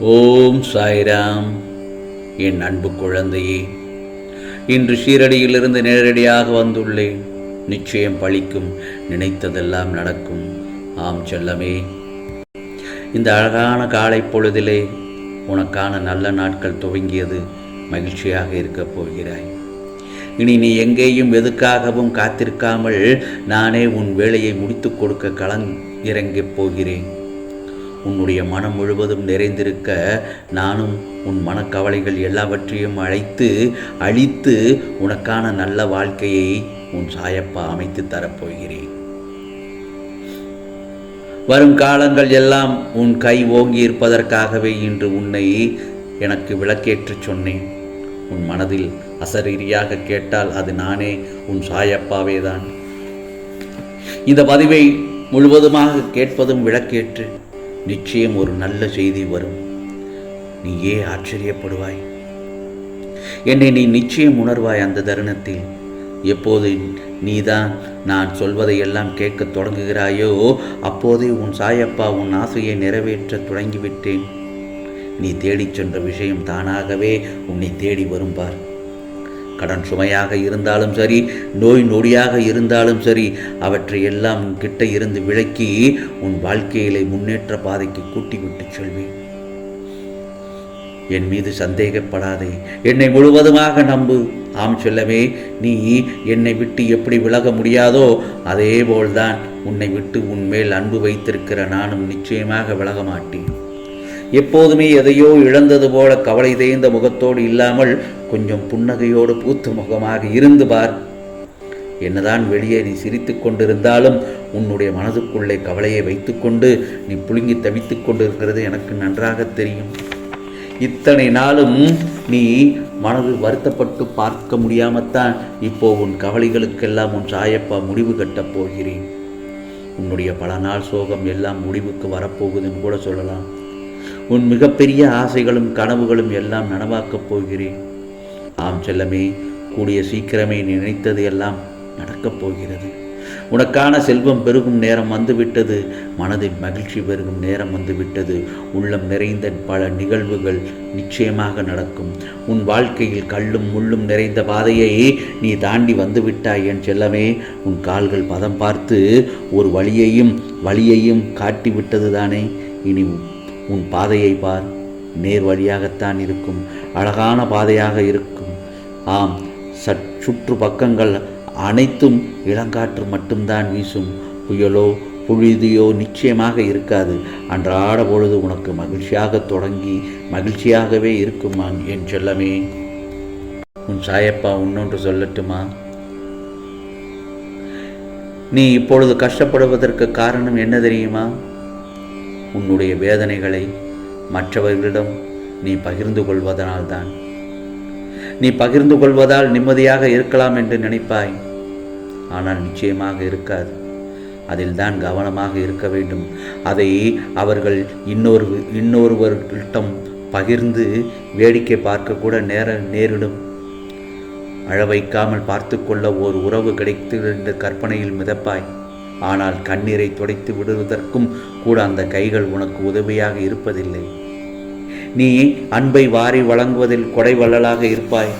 ஓம் சாய்ராம். என் அன்பு குழந்தையே இன்று ஷீரடியிலிருந்து நேரடியாக வந்துள்ளேன். நிச்சயம் பழிக்கும் நினைத்ததெல்லாம் நடக்கும். ஆம் செல்லமே இந்த அழகான காலை பொழுதிலே உனக்கான நல்ல நாட்கள் துவங்கியது மகிழ்ச்சியாக இருக்கப் போகிறாய். இனி நீ எங்கேயும் எதுக்காகவும் காத்திருக்காமல் நானே உன் வேலையை முடித்துக் கொடுக்க களம் இறங்கப் போகிறேன். உன்னுடைய மனம் முழுவதும் நிறைந்திருக்க நானும் உன் மனக்கவலைகள் எல்லாவற்றையும் அழைத்து அழித்து உனக்கான நல்ல வாழ்க்கையை உன் சாயப்பா அமைத்து தரப்போகிறேன் வரும் காலங்கள் எல்லாம் உன் கை ஓங்கி இருப்பதற்காகவே இன்று உன்னை எனக்கு விளக்கேற்று சொன்னேன். உன் மனதில் அசரீரியாக கேட்டால் அது நானே உன் சாயப்பாவே தான் இந்த பதிவை முழுவதுமாக கேட்பதும் விளக்கேற்று நிச்சயம் ஒரு நல்ல செய்தி வரும். நீயே ஆச்சரியப்படுவாய். என்னை நீ நிச்சயம் உணர்வாய் அந்த தருணத்தில். எப்போது நீதான் நான் சொல்வதையெல்லாம் கேட்க தொடங்குகிறாயோ அப்போதே உன் சாயப்பா உன் ஆசையை நிறைவேற்ற தொடங்கிவிட்டேன். நீ தேடிச் சென்ற விஷயம் தானாகவே உன்னை தேடி வரும் பார். கடன் சுமையாக இருந்தாலும் சரி நோய் நொடியாக இருந்தாலும் சரி அவற்றை எல்லாம் உன்கிட்ட இருந்து விலக்கி உன் வாழ்க்கையிலே முன்னேற்ற பாதைக்கு கூட்டி விட்டு செல்வேன் என் மீது சந்தேகப்படாதே. என்னை முழுவதுமாக நம்பு. ஆம் செல்லவே நீ என்னை விட்டு எப்படி விலக முடியாதோ அதே போல்தான் உன்னை விட்டு உன் மேல் அன்பு வைத்திருக்கிற நானும் நிச்சயமாக விலக மாட்டேன். எப்போதுமே எதையோ இழந்தது போல கவலை தேய்ந்த முகத்தோடு இல்லாமல் கொஞ்சம் புன்னகையோடு பூத்து முகமாக இருந்து பார். என்னதான் வெளியே நீ சிரித்து கொண்டிருந்தாலும் உன்னுடைய மனதுக்குள்ளே கவலையை வைத்துக்கொண்டு நீ புழுங்கி தவித்துக் கொண்டிருக்கிறது எனக்கு நன்றாக தெரியும். இத்தனை நாளும் நீ மனது வருத்தப்பட்டு பார்க்க முடியாமத்தான் இப்போ உன் கவலைகளுக்கெல்லாம் உன் சாயப்பா முடிவு கட்டப் போகிறேன். உன்னுடைய பல நாள் சோகம் எல்லாம் முடிவுக்கு வரப்போகுதுன்னு கூட சொல்லலாம். உன் மிகப்பெரிய ஆசைகளும் கனவுகளும் எல்லாம் நனவாக்கப் போகிறேன். ஆம் செல்லமே கூடிய சீக்கிரமே நீ நினைத்தது எல்லாம் நடக்கப் போகிறது. உனக்கான செல்வம் பெருகும் நேரம் வந்துவிட்டது மனதில் மகிழ்ச்சி பெருகும் நேரம் வந்துவிட்டது. உள்ளம் நிறைந்த பல நிகழ்வுகள் நிச்சயமாக நடக்கும். உன் வாழ்க்கையில் கல்லும் முள்ளும் நிறைந்த பாதையை நீ தாண்டி வந்துவிட்டாய் என் செல்லமே. உன் கால்கள் பதம் பார்த்து ஒரு வழியையும் வழியையும் காட்டிவிட்டது தானே. இனி உன் பாதையை பார். நேர் வழியாகத்தான் இருக்கும். அழகான பாதையாக இருக்கும். ஆம் சற் சுற்று பக்கங்கள் அனைத்தும் இளங்காற்று மட்டும்தான் வீசும். புயலோ புழுதியோ நிச்சயமாக இருக்காது. அன்றாட பொழுது உனக்கு மகிழ்ச்சியாக தொடங்கி மகிழ்ச்சியாகவே இருக்குமா என் செல்லமே? உன் சாயப்பா இன்னொன்று சொல்லட்டுமா? நீ இப்பொழுது கஷ்டப்படுவதற்கு காரணம் என்ன தெரியுமா? உன்னுடைய வேதனைகளை மற்றவர்களிடம் நீ பகிர்ந்து கொள்வதனால்தான். நீ பகிர்ந்து கொள்வதால் நிம்மதியாக இருக்கலாம் என்று நினைப்பாய். ஆனால் நிச்சயமாக இருக்காது. அதில் தான் கவனமாக இருக்க வேண்டும். அதை அவர்கள் இன்னொரு இன்னொருவர்களிடம் பகிர்ந்து வேடிக்கை பார்க்கக்கூட நேர நேரிடும். அழ வைக்காமல் பார்த்து கொள்ள ஓர் உறவு கிடைத்து என்று கற்பனையில் மிதப்பாய். ஆனால் கண்ணீரை துடைத்து விடுவதற்கும் கூட அந்த கைகள் உனக்கு உதவியாக இருப்பதில்லை. நீ அன்பை வாரி வழங்குவதில் கொடை வள்ளலாக இருப்பாய்.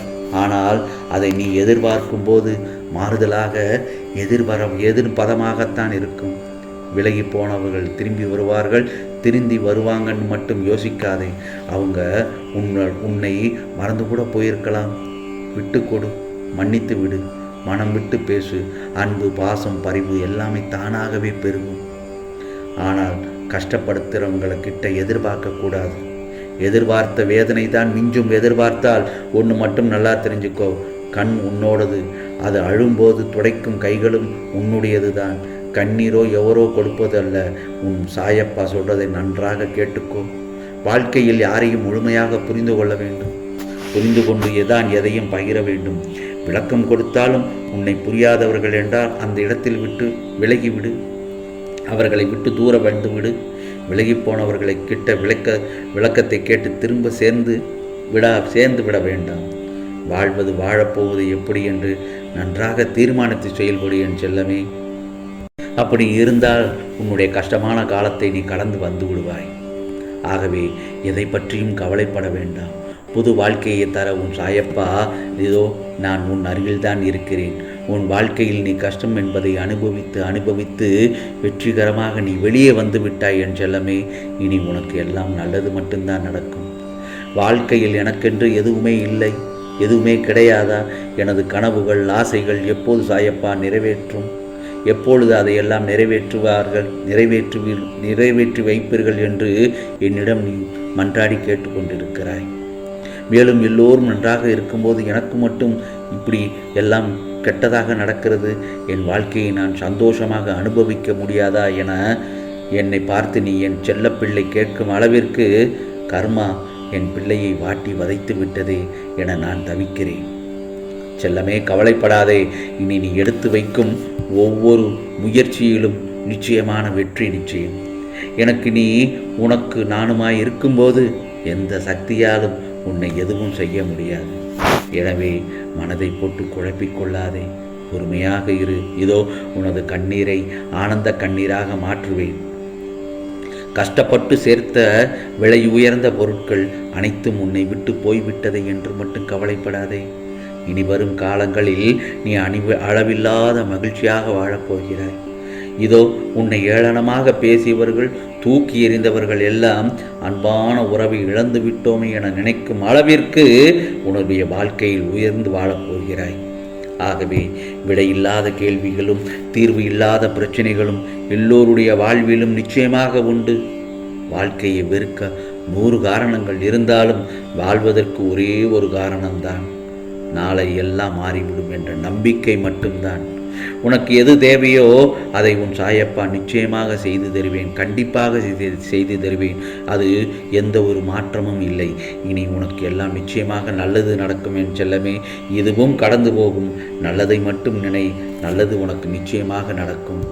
ஆனால் அதை நீ எதிர்பார்க்கும் போது மாறுதலாக எதிர்வர எதிர்பதமாகத்தான் இருக்கும். விலகி போனவர்கள் திரும்பி வருவார்கள் திரும்பி வருவாங்கன்னு மட்டும் யோசிக்காதே. அவங்க உன்னை உன்னை மறந்து கூட போயிருக்கலாம். விட்டு கொடு மன்னித்து விடு மனம் விட்டு பேசு. அன்பு பாசம் பரிவு எல்லாமே தானாகவே பெருகும். ஆனால் கஷ்டப்படுத்துகிறவங்களை கிட்ட எதிர்பார்க்கக்கூடாது எதிர்பார்த்த வேதனை தான் மிஞ்சும் எதிர்பார்த்தால் ஒன்று மட்டும் நல்லா தெரிஞ்சுக்கோ. கண் உன்னோடது. அது அழும்போது துடைக்கும் கைகளும் உன்னுடையது தான் கண்ணீரோ எவரோ கொடுப்பதல்ல. உன் சாயப்பா சொல்றதை நன்றாக கேட்டுக்கோ. வாழ்க்கையில் யாரையும் முழுமையாக புரிந்து கொள்ள வேண்டும். புரிந்து கொண்டு எதான் எதையும் பகிர வேண்டும். விளக்கம் கொடுத்தாலும் உன்னை புரியாதவர்கள் என்றால் அந்த இடத்தில் விட்டு விலகிவிடு. அவர்களை விட்டு தூர வந்து விலகிப்போனவர்களை போனவர்களை கிட்ட விளக்க விளக்கத்தை கேட்டு திரும்ப சேர்ந்து விடா சேர்ந்து விட வேண்டாம். வாழ்வது வாழப்போவது எப்படி என்று நன்றாக தீர்மானித்து செயல்படு என் செல்லமே. அப்படி இருந்தால் உன்னுடைய கஷ்டமான காலத்தை நீ கடந்து வந்து விடுவாய். ஆகவே எதை பற்றியும் கவலைப்பட வேண்டாம். புது வாழ்க்கையை தர உன் சாயப்பா இதோ நான் உன் அருகில்தான் இருக்கிறேன். உன் வாழ்க்கையில் நீ கஷ்டம் என்பதை அனுபவித்து அனுபவித்து வெற்றிகரமாக நீ வெளியே வந்து விட்டாய் என் செல்லமே. இனி உனக்கு எல்லாம் நல்லது மட்டும்தான் நடக்கும். வாழ்க்கையில் எனக்கென்று எதுவுமே இல்லை எதுவுமே கிடையாதா? எனது கனவுகள் ஆசைகள் எப்போது சாயப்பா நிறைவேற்றும்? எப்பொழுது அதையெல்லாம் நிறைவேற்றுவார்கள் நிறைவேற்றுவி நிறைவேற்றி வைப்பீர்கள் என்று என்னிடம் நீ மன்றாடி கேட்டுக்கொண்டிருக்கிறாய். மேலும் எல்லோரும் நன்றாக இருக்கும்போது எனக்கு மட்டும் இப்படி எல்லாம் கெட்டதாக நடக்கிறது. என் வாழ்க்கையை நான் சந்தோஷமாக அனுபவிக்க முடியாதா என என்னை பார்த்து நீ என் செல்லப்பிள்ளை கேட்கும் அளவிற்கு கர்மா என் பிள்ளையை வாட்டி வதைத்து விட்டதே என நான் தவிக்கிறேன். செல்லமே கவலைப்படாதே. இனி நீ எடுத்து வைக்கும் ஒவ்வொரு முயற்சியிலும் நிச்சயமான வெற்றி நிச்சயம். எனக்கு நீ உனக்கு நானுமாய் இருக்கும்போது எந்த சக்தியாலும் உன்னை எதுவும் செய்ய முடியாது. எனவே மனதை போட்டு குழப்பிக்கொள்ளாதே பொறுமையாக இரு. இதோ உனது கண்ணீரை ஆனந்த கண்ணீராக மாற்றுவேன். கஷ்டப்பட்டு சேர்த்த விலை உயர்ந்த பொருட்கள் அனைத்தும் உன்னை விட்டு போய்விட்டதை என்று மட்டும் கவலைப்படாதே. இனி வரும் காலங்களில் நீ அணிவு அளவில்லாத மகிழ்ச்சியாக வாழப்போகிறாய் இதோ உன்னை ஏளனமாக பேசியவர்கள் தூக்கி எறிந்தவர்கள் எல்லாம் அன்பான உறவை இழந்து விட்டோமே என நினைக்கும் அளவிற்கு உன்னுடைய வாழ்க்கையில் உயர்ந்து வாழப்போகிறாய் ஆகவே விடையில்லாத கேள்விகளும் தீர்வு இல்லாத பிரச்சனைகளும் எல்லோருடைய வாழ்விலும் நிச்சயமாக உண்டு. வாழ்க்கையை வெறுக்க நூறு காரணங்கள் இருந்தாலும் வாழ்வதற்கு ஒரே ஒரு காரணம்தான். நாளை எல்லாம் மாறிவிடும் என்ற நம்பிக்கை மட்டும்தான். உனக்கு எது தேவையோ அதை உன் சாயப்பா நிச்சயமாக செய்து தருவேன் கண்டிப்பாக செய்து செய்து தருவேன். அது எந்த ஒரு மாற்றமும் இல்லை. இனி உனக்கு எல்லாம் நிச்சயமாக நல்லது நடக்கும் என் செல்லமே. இதுவும் கடந்து போகும். நல்லதை மட்டும் நினை. நல்லது உனக்கு நிச்சயமாக நடக்கும்.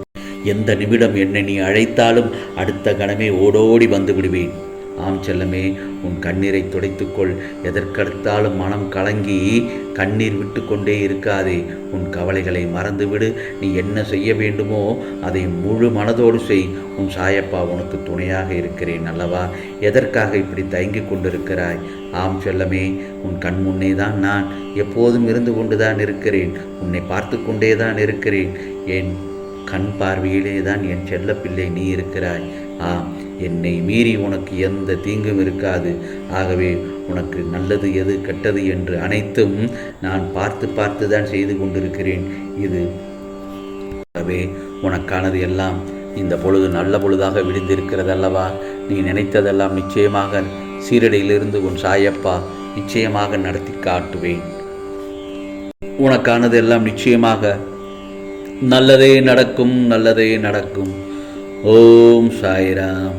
எந்த நிமிடம் என்னை நீ அழைத்தாலும் அடுத்த கணமே ஓடோடி வந்து விடுவேன். ஆம் செல்லமே உன் கண்ணீரை துடைத்துக்கொள். எதற்கடுத்தாலும் மனம் கலங்கி கண்ணீர் விட்டு கொண்டே இருக்காதே. உன் கவலைகளை மறந்துவிடு. நீ என்ன செய்ய வேண்டுமோ அதை முழு மனதோடு செய். உன் சாயப்பா உனக்கு துணையாக இருக்கிறேன் அல்லவா? எதற்காக இப்படி தயங்கிக் கொண்டிருக்கிறாய்? ஆம் செல்லமே உன் கண் முன்னே தான் நான். எப்போதும் இருந்து கொண்டுதான் இருக்கிறேன். உன்னை பார்த்து கொண்டே தான் இருக்கிறேன். என் கண் பார்வையிலே தான் என் செல்ல பிள்ளை நீ இருக்கிறாய். ஆம் என்னை மீறி உனக்கு எந்த தீங்கும் இருக்காது. ஆகவே உனக்கு நல்லது எது கெட்டது என்று அனைத்தும் நான் பார்த்து பார்த்து தான் செய்து கொண்டிருக்கிறேன். இது ஆகவே உனக்கானது எல்லாம் இந்த பொழுது நல்ல பொழுதாக விடிந்திருக்கிறது அல்லவா நீ நினைத்ததெல்லாம் நிச்சயமாக சீரடியிலிருந்து உன் சாயப்பா நிச்சயமாக நடத்தி காட்டுவேன். உனக்கானது எல்லாம் நிச்சயமாக நல்லதே நடக்கும் நல்லதே நடக்கும். ஓம் சாய்ராம்.